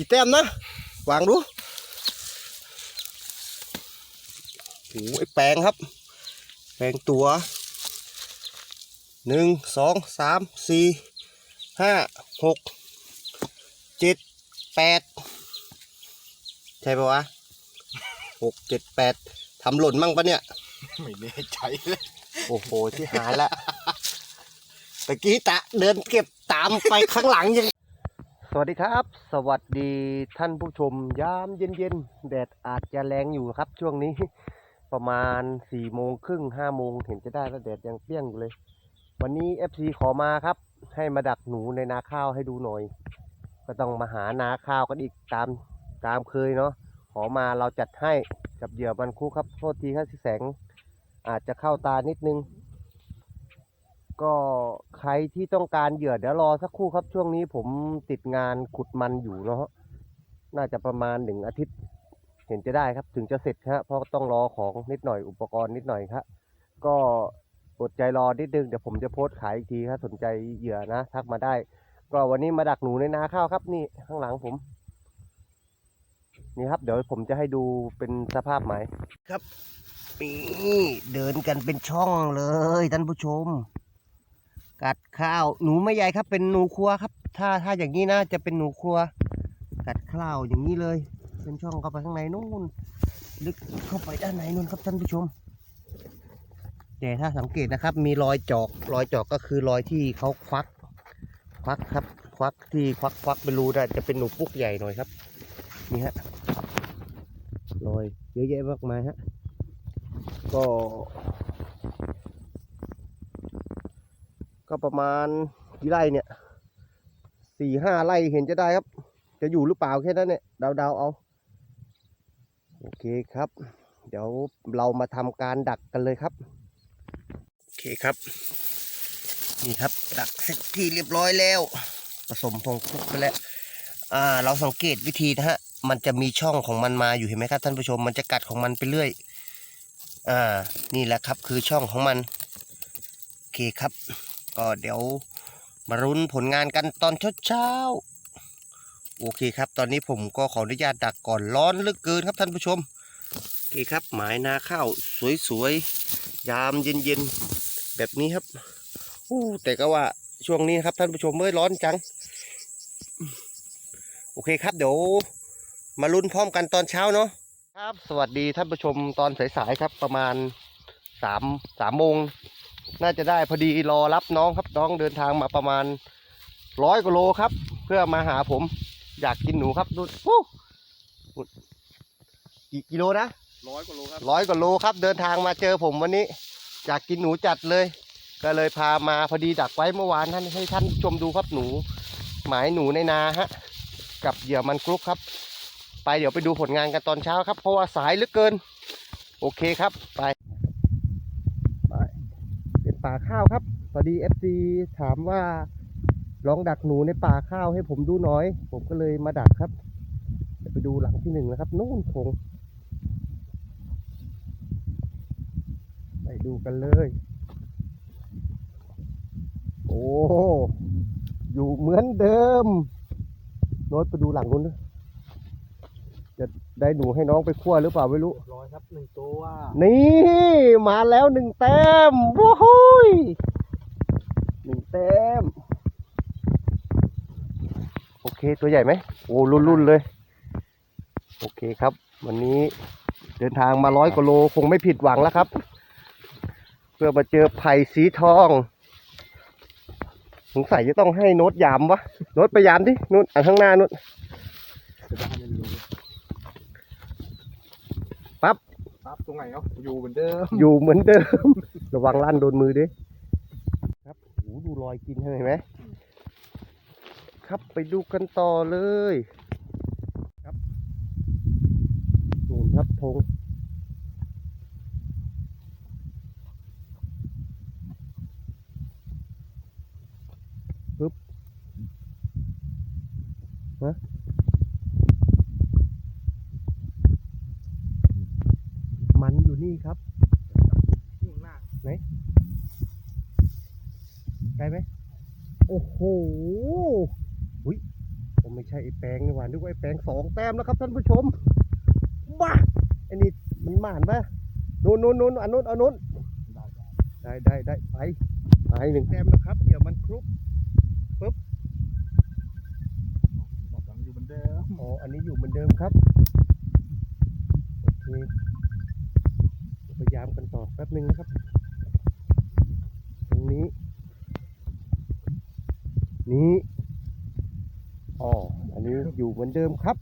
กี่แต้มนะวางดูโอ้ไอแปลงครับ แปลงตัวหนึ่งสองสามสี่ห้าหกเจ็ดแปดใช่ปะวะหกเจ็ดแปดทำหล่นมั่งปะเนี่ย ไม่แน่ใจเลย โอ้โหที่หายละตะกี้ตะเดินเก็บตามไปข้างหลังยัง สวัสดีครับ สวัสดีท่านผู้ชมยามเย็นๆแดดอาจจะแรงอยู่ครับ ช่วงนี้ประมาณสี่โมงครึ่งห้าโมงเห็นจะได้แล้วแดดยังเปรี้ยงอยู่เลย วันนี้ FC ขอมาครับ ให้มาดักหนูในนาข้าวให้ดูหน่อย ก็ต้องมาหานาข้าวกันอีกตามตามเคยเนาะขอมาเราจัดให้กับเหยื่อมันคู่ครับโทษทีครับแสง อาจจะเข้าตานิดนึง ก็ใครที่ต้องการเหยื่อเดี๋ยวรอสักครู่ครับ ช่วงนี้ผมติดงานขุดมันอยู่เนาะน่าจะประมาณหนึ่งอาทิตย์ เห็นจะได้ครับ ถึงจะเสร็จครับเพราะต้องรอของนิดหน่อยอุปกรณ์นิดหน่อยครับ ก็อดใจรอนิดนึงเดี๋ยวผมจะโพสต์ขายอีกทีครับสนใจเหยื่อนะ ทักมาได้ ก็วันนี้มาดักหนูในนาข้าวครับ นี่ข้างหลังผม นี่ครับ เดี๋ยวผมจะให้ดูเป็นสภาพไหมครับนี่เดินกันเป็นช่องเลยท่านผู้ชม กัดข้าวหนูไม่ใหญ่ครับ เป็นหนูครัวครับ ถ้าถ้าอย่างนี้นะจะเป็นหนูครัว กัดข้าวอย่างนี้เลย เป็นช่องเข้าไปข้างในนู่นลึกเข้าไปด้านในนู่นครับท่านผู้ชม แต่ถ้าสังเกตนะครับ มีรอยจอกรอยจอกก็คือรอยที่เขาควัก ควักครับ ควักที่ควักควักเป็นรูได้จะเป็นหนูปุ๊กใหญ่หน่อยครับนี่ฮะรอยเยอะแยะมากมายฮะก็ ก็ประมาณกี่ไร่เนี่ยสี่ห้าไร่เห็นจะได้ครับ จะอยู่หรือเปล่าแค่นั้นเนี่ยเดาๆเอาโอเคครับ เดี๋ยวเรามาทำการดักกันเลยครับโอเคครับ นี่ครับดักเสร็จที่เรียบร้อยแล้ว ผสมผงคุกไปแล้วอ่าเราสังเกตวิธีนะฮะมันจะมีช่องของมันมาอยู่เห็นไหมครับท่านผู้ชมมันจะกัดของมันไปเรื่อยอ่านี่แหละครับคือช่องของมันโอเคครับ ก็เดี๋ยวมารุนผลงานกันตอนเช้าๆโอเคครับ ตอนนี้ผมก็ขออนุญาตดักก่อนร้อนเหลือเกินครับท่านผู้ชมโอเคครับ หมายนาข้าวสวยๆยามเย็นๆแบบนี้ครับอู้แต่ก็ว่าช่วงนี้ครับท่านผู้ชมเมื่อร้อนจัง โอเคครับเดี๋ยวมาลุ้นพร้อมกันตอนเช้าเนาะครับ สวัสดีท่านผู้ชมตอนสายๆครับประมาณสามสามโมง น่าจะได้พอดีรอรับน้องครับน้องเดินทางมาประมาณร้อยกว่าโลครับ เพื่อมาหาผม อยากกินหนูครับดูฟู้นู่นกี่กิโลนะร้อยกว่าโลครับร้อยกว่าโลครับ เดินทางมาเจอผมวันนี้ อยากกินหนูจัดเลย ก็เลยพามาพอดีดักไว้เมื่อวานท่านให้ท่านผู้ชมดูครับหนู หมายหนูในนาฮะ กับเหยื่อมันกรุ๊ปครับ ไปเดี๋ยวไปดูผลงานกันตอนเช้าครับ เพราะว่าสายเหลือเกิน โอเคครับไปไปเป่าข้าวครับพอดี FC ถามว่าลองดักหนูในป่าข้าวให้ผมดูหน่อย ผมก็เลยมาดักครับเดี๋ยวไปดูหลังที่หนึ่งนะครับนู่นคงไปดูกันเลย โอ้อยู่เหมือนเดิมโน้ตไปดูหลังนู้นดิจะ ได้หนูให้น้องไปคั่วหรือเปล่าไม่รู้ร้อยครับหนึ่งตัว นี่มาแล้วหนึ่งแต้มโว้โหยหนึ่งแต้ม โอเคตัวใหญ่ไหมโอ้รุ่นๆเลย โอเคครับ วันนี้เดินทางมาร้อยกว่าโลคงไม่ผิดหวังแล้วครับ เพื่อมาเจอไผ่สีทองสงสัยจะต้องให้โน้ตยามวะโน้ตไปยามดินู่นอันข้างหน้านู่น จะได้ไม่รู้ ปั๊บ ครับตรงไหนเนาะอยู่เหมือนเดิมอยู่เหมือนเดิม ระวังลั่นโดนมือดิครับโอ้ดูรอยกินเห็นไหมครับไปดูกันต่อเลย ครับนู่นครับธงปึ๊บฮะมันอยู่นี่ครับ นี่ มากไกลไหมโอ้โหอุ้ยโอผมไม่ใช่ไอ้แปลงนี่หว่านึกว่าไอ้แปลงสองแต้มแล้วครับท่านผู้ชมบ้าไอ้นี่มันหมานปะนู่นนู่นนู่นอันนู้นอันนู้นได้ได้ได้ได้ได้ไปไปหนึ่งแต้มแล้วครับ เดี๋ยวมันครุบบอกหลังอยู่เหมือนเดิมอ๋ออันนี้อยู่เหมือนเดิมครับโอเคพยายามกันต่อแป๊บหนึ่งนะครับต รงนี้ นี้อ๋ออันนี้อยู่เหมือนเดิมครับ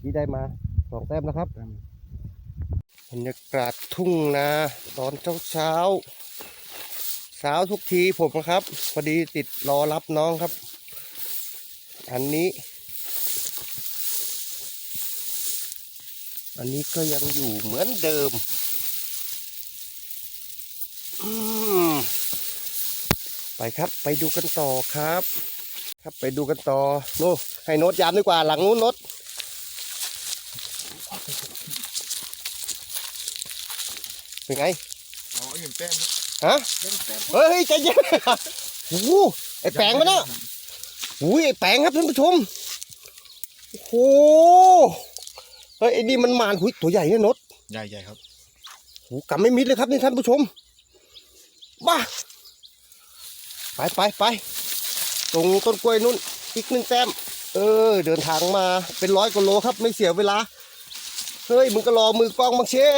ที่ได้มาสองแต้มแล้วครับแต้มบรรยากาศทุ่งนาตอนเช้าเช้าเช้าทุกทีผมนะครับพอดีติดรอรับน้องครับ อันนี้ อันนี้ก็ยังอยู่เหมือนเดิมอืม ไปครับไปดูกันต่อครับ ครับไปดูกันต่อโน่ให้โน้ตยามดีกว่าหลังนู้นโน้ตเป็นไงอ๋อหนึ่งแต้มฮะหนึ่งแต้มเฮ้ยใจเย็นโอ้โหไอ้แปลงมันเนาะโอ้ยไอ้แปลงครับท่านผู้ชมโอ้โหเฮ้ยไอ้นี่มันมานหุยตัวใหญ่เนี่ยนดใหญ่ใหญ่ครับโอ้โหกำไม่มิดเลยครับนี่ท่านผู้ชม บ้าไปไปไปตรงต้นกล้วยนุ่นอีกหนึ่งแต้ม เออ เดินทางมาเป็นร้อยกิโลครับ ไม่เสียเวลา เฮ้ย มึงก็รอมือกล้องบ้างเช่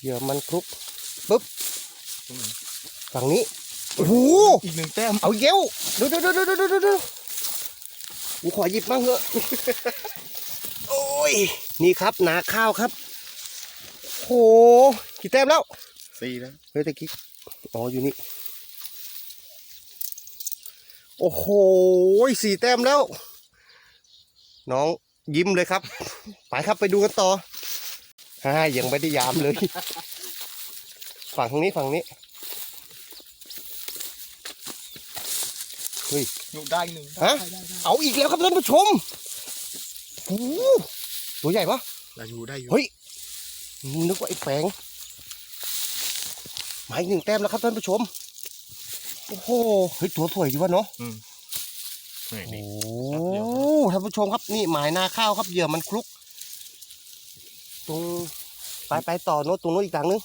เหยื่อมันคลุกปุ๊บฝั่งนี้โอ้โหอีกหนึ่งแต้ม เอาเยี่ยวดูดูดูดูดูดูดูกูขอหยิบบ้างเถอะ โอ้ย นี่ครับ นาข้าวครับ กี่แต้มแล้วสี่แล้วเฮ้ยตะกี้อ๋ออยู่นี่ โอ้โหสี่แต้มแล้ว น้องยิ้มเลยครับ ไปครับไปดูกันต่อฮ่ายังไม่ได้ยามเลย ฝั่งทางนี้ฝั่งนี้อยู่ได้หนึ่งฮะได้ได้ได้เอาอีกแล้วครับท่านผู้ชมโอ้โหตัวใหญ่ปะได้อยู่ได้อยู่เฮ้ย นึกว่าไอ้แปลงหมายหนึ่งแต้มแล้วครับท่านผู้ชม โอ้โหเฮ้ยตัวสวยดีวะเนาะนี่โอ้นี่โหท่านผู้ชมครับนี่หมายนาข้าวครับเหยื่อมันคลุก ตรงไปไปต่อโน้ตตรงโน้นอีกทางนึง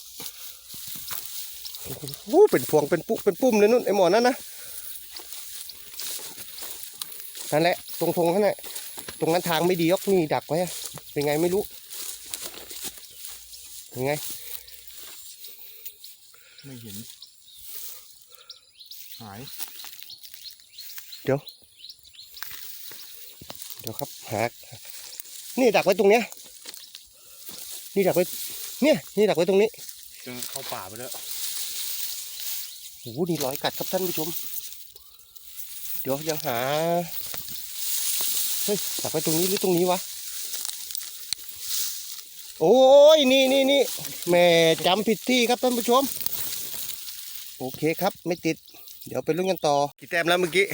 โอ้โหเป็นพวงเป็นปุ๊เป็นปุ่มเลยนู่นไอหมอนั่นนะนั่นแหละ ตรงทงนั่นแหละตรงนั้นทางไม่ดียกนี่ดักไว้อะเป็นไงไม่รู้ เป็นไง ไม่เห็น หายเดี๋ยวครับหานี่ดักไว้ตรงเนี้ย นี่ดักไว้ เนี่ย นี่ดักไว้ตรงนี้จนเข้าป่าไปแล้วโอ้โหนี่ร้อยกัดครับท่านผู้ชม เดี๋ยวยังหา เฮ้ยดักไว้ตรงนี้หรือตรงนี้วะ โอ้ยนี่นี่นี่แหม่จำผิดที่ครับท่านผู้ชม โอเคครับไม่ติด เดี๋ยวไปลุ้นกันต่อกี่แต้มแล้วเมื่อกี้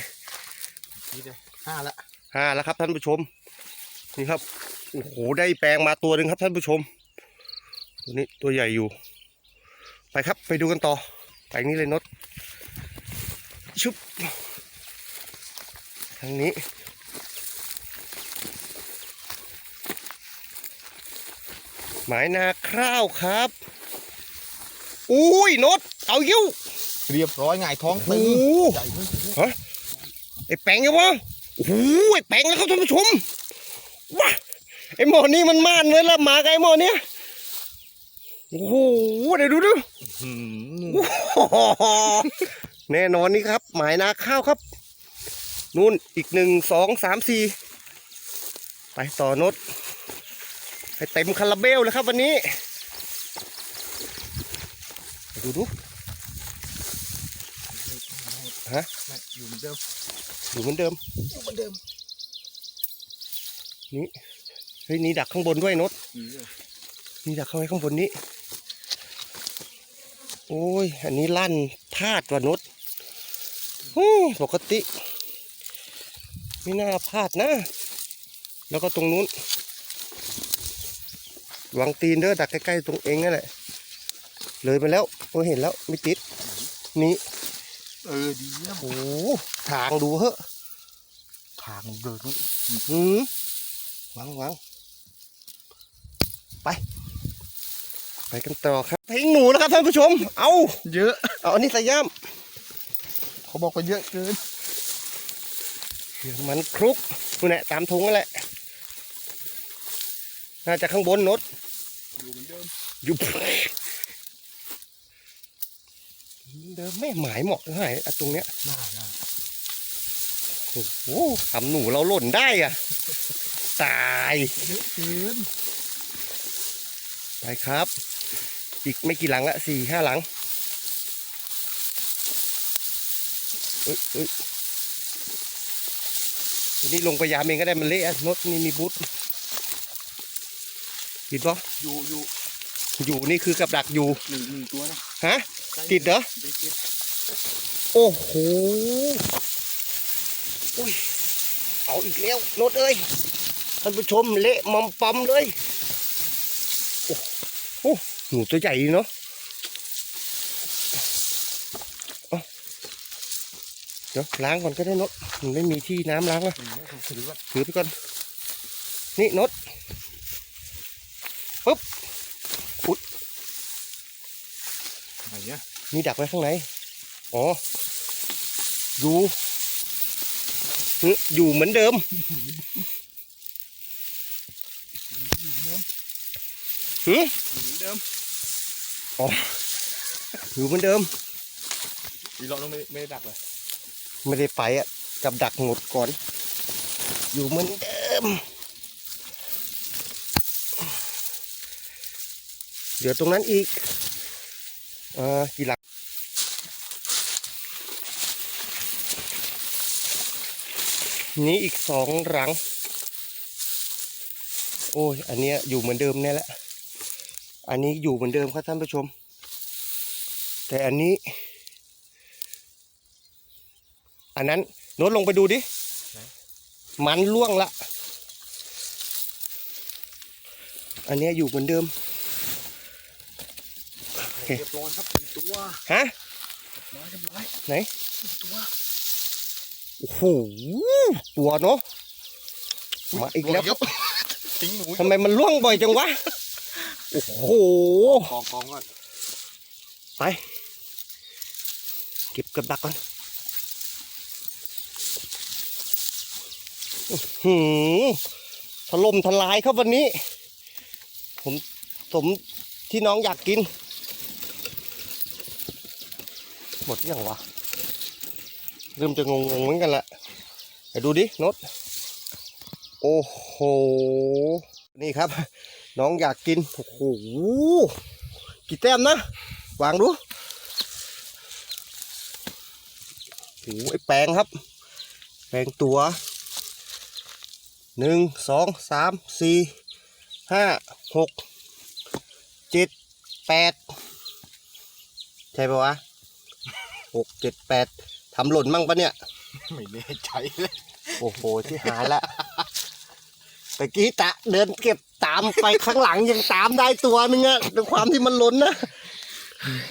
นี่เลยห้าละห้าแล้วครับท่านผู้ชม นี่ครับโอ้โหได้แปลงมาตัวหนึ่งครับท่านผู้ชมตัวนี้ตัวใหญ่อยู่ ไปครับไปดูกันต่อไปนี้เลยนดชุบทางนี้ หมายนาข้าวครับ อุ้ยนดเอายิ้วเรียบร้อยหงายท้องโอ้ตึงโหใหญ่มากไอ้แปลงยังวะโอ้โหไอ้แปลงแล้วครับท่านผู้ชมว้าไอ้หมอนี่มันมานเลยละหมากับไอ้หมอเนี่ยโอ้โหเดี๋ยวดูดูหืมโอ้โหแน่นอนนี่ครับ หมายนาข้าวครับ นู่นอีกหนึ่งสองสามสี่ไปต่อโนดให้ เต็มคาราเบลเลยครับวันนี้ ดูดูฮะไม่อยู่เหมือนเดิม อยู่เหมือนเดิมอยู่เหมือนเดิมเฮ้ยนี่ดักข้างบนด้วยโนดนี่เลยนี่ดักเข้าไว้ข้างบนนี้ โอ้ย อันนี้ลั่นพลาดว่ะนุชฮู้ปกติ ไม่น่าพลาดนะ แล้วก็ตรงนู้น วางตีนเด้อดักใกล้ๆตรงเองนั่นแหละเลยไปแล้วโอ้ยเห็นแล้วไม่ติดนี่เออดีเยี่ยมโอ้โหทางดูเหอะทางเดินนี่หืมวางวางไป ไปกันต่อครับเพลงหนูนะครับท่านผู้ชม เอาเยอะเอาอันนี้ใส่ย่ามเขาบอกว่าเยอะเกินมันคลุกนู่นแหละตามถุงนั่นแหละน่าจะข้างบนนด อยู่เหมือนเดิมอยู่เดิมไม่หมายเหมาะเท่าไหร่อะตรงเนี้ยน่าน่าโอ้โหทำหนูเราหล่นได้อะตายเยอะเกินไปครับ อีกไม่กี่หลังละสี่ห้าหลังเอ้ยเอ้ยอันนี้ลงไปยามเองก็ได้มันเละอะนดนี่มีบุ๊ท ติดปะอยู่อยู่อยู่นี่คือกับดักอยู่หนึ่งหนึ่งตัวนะฮะติดเหรอได้ติดโอ้โหอุ้ยเอาอีกแล้วโนดเอ้ยท่านผู้ชมเละมอมปอมเลยโอ้โหหนูตัวใหญ่ดีเนาะเอาเดี๋ยวล้างก่อนก็ได้นดมันไม่มีที่น้ำล้างอะอย่างเงี้ยผมถือว่าถือไปก่อนนี่นด ปุ๊บอะไรเงี้ยมีดักไว้ข้างในอ๋อ อยู่หึอยู่เหมือนเดิมอยู่เหมือนเดิมหึอยู่เหมือนเดิมอยู่เหมือนเดิมอีรอบนั้นไม่ไม่ได้ดักเลยไม่ได้ไปอะกับดักหมดก่อน อยู่เหมือนเดิม เดี๋ยวตรงนั้นอีกอกี่หลังนี้อีกสองหลัง โอ้ย อันนี้อยู่เหมือนเดิมแน่แหละ อันนี้อยู่เหมือนเดิมครับท่านผู้ชม แต่อันนี้ อันนั้นโน้ตลงไปดูดิ มันล่วงละ อันนี้อยู่เหมือนเดิม เคเรียบร้อยครับหนึ่งตัวฮะร้อยเรียบร้อยไหนหนึ่งตัวโอ้โหตัวเนาะมาอีกแล้วยกทิ้งหนูทำไมมันล่วงบ่อยจังวะโอ้โหกองกองก่อนไปเก็บกับดักก่อนอื้อหือถล่มทลายครับวันนี้ ผมสมที่น้องอยากกิน หมดยังวะเริ่มจะงงๆเหมือนกันละไปดูดินดโอ้โห นี่ครับ น้องอยากกิน โอ้โห กี่แต้มนะ วางดูโอ้หไอ้แปลงครับ แปลงตัวหนึ่งสองสามสี่ห้าหกเจ็ดแปดใช่ปะวะ หกเจ็ดแปดทำหล่นมั่งปะเนี่ย ไม่แน่ใจเลยโอ้โหที่หายละตะกี้ตะเดินเก็บตามไปข้างหลังยังตามได้ตัวนึงอะด้วยความที่มันล้นนะ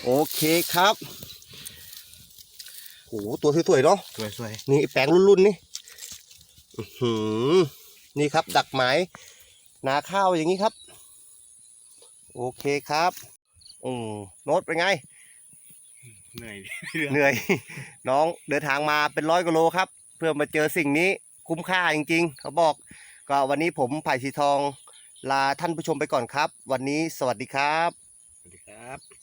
โอเคครับโอ้โหตัวสวยๆเนาะสวยสวยนี่แปลงรุ่นๆนี่อื้อหือนี่ครับ ดักไม้นาข้าวอย่างนี้ครับ โอเคครับอืมโน้ตเป็นไง เหนื่อยเหนื่อย น้องเดินทางมาเป็นร้อยกิโลครับ เพื่อมาเจอสิ่งนี้คุ้มค่าจริง ๆ เขาบอก ก็วันนี้ผมไผ่สีทอง ลาท่านผู้ชมไปก่อนครับ วันนี้สวัสดีครับ สวัสดีครับ